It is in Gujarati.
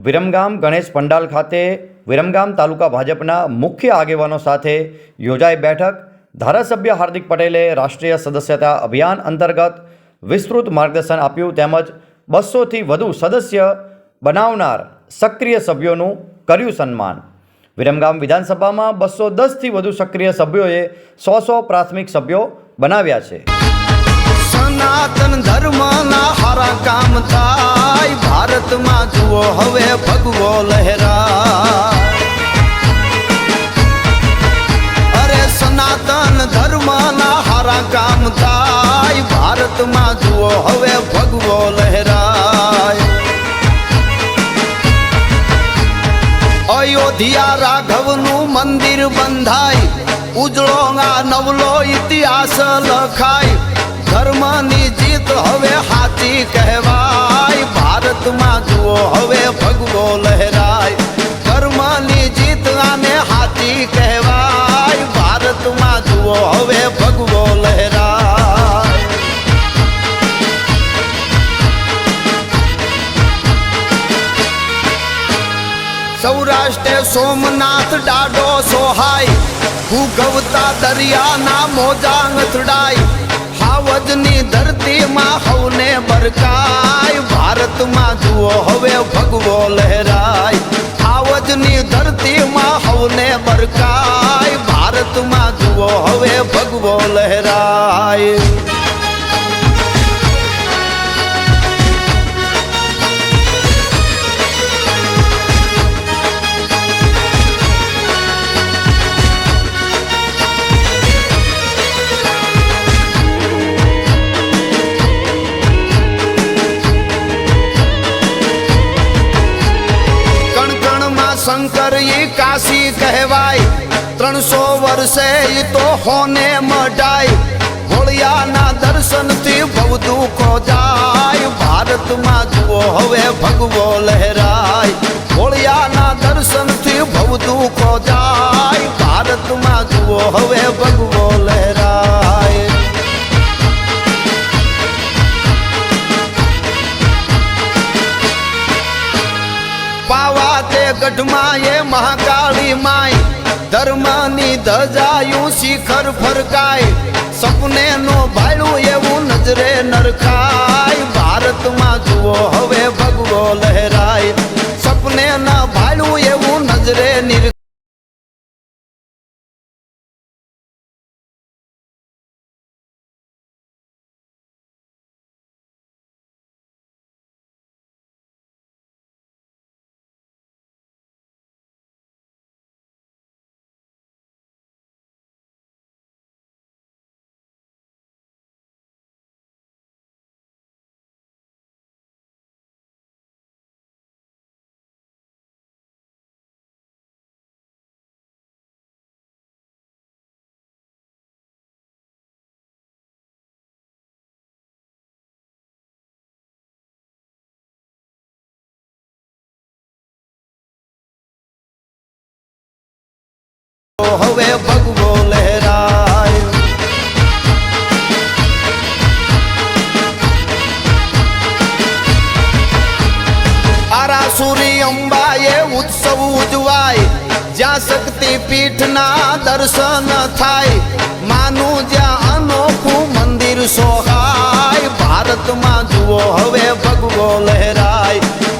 વિરમગામ ગણેશ પંડાલ ખાતે વિરમગામ તાલુકા ભાજપના મુખ્ય આગેવાનો સાથે યોજાઈ બેઠક. ધારાસભ્ય હાર્દિક પટેલે રાષ્ટ્રીય સદસ્યતા અભિયાન અંતર્ગત વિસ્તૃત માર્ગદર્શન આપ્યું તેમજ બસોથી વધુ સદસ્ય બનાવનાર સક્રિય સભ્યોનું કર્યું સન્માન. વિરમગામ વિધાનસભામાં બસો દસથી વધુ સક્રિય સભ્યોએ સો સો પ્રાથમિક સભ્યો બનાવ્યા છે. સનાતન ધર્મના હારા કામ થાય ભારતમાં હવે ભગવો લહેરા. અરે સનાતન ધર્મના હારા કામ થાય, ભારતમાં જુઓ, હવે ભગવો લહેરાય. અયોધ્યા રાઘવનું મંદિર બંધાય ઉજળો આ નવલો ઇતિહાસ લખાય. ધર્મની જીત હવે હાથી કહેવાય. સૌરાષ્ટ્રે સોમનાથ ડાડો સોહાય ભૂગવતા દરિયાના મોજા અથડાય હાવજની ધરતીમાં હવને બરકાય, ભારતમાં જુઓ હવે ભગવો લહેરાય, હાવજની ધરતીમાં હવને બરકાય, ભારતમાં જુઓ હવે ભગવો લહેરાય. શંકર ઈ કાશી કહેવાય. ત્રણસો વર્ષે તો હોને મઢાય. હોળિયાના દર્શનથી બહુ દુઃખો જાય. ભારતમાં જુઓ હવે ભગવો લહેરાય. હોળિયાના દર્શનથી બહુ દુઃખો જાય. ભારતમાં જુઓ હવે તે ગઢમાં એ મહાકાળી માય. ધર્મની ધજાયું શિખર ફરકાય. સપને નો ભાડું એવું નજરે નરખાય. હવે ભગવો લહેરાય આરાસુરી અંબાએ ઉત્સવ ઉજવાય જ્યાં શક્તિ પીઠના દર્શન થાય માનું જ્યાં અનોખું મંદિર સોહાય ભારતમાં જુઓ હવે ભગવો લહેરાય માનું જ્યાં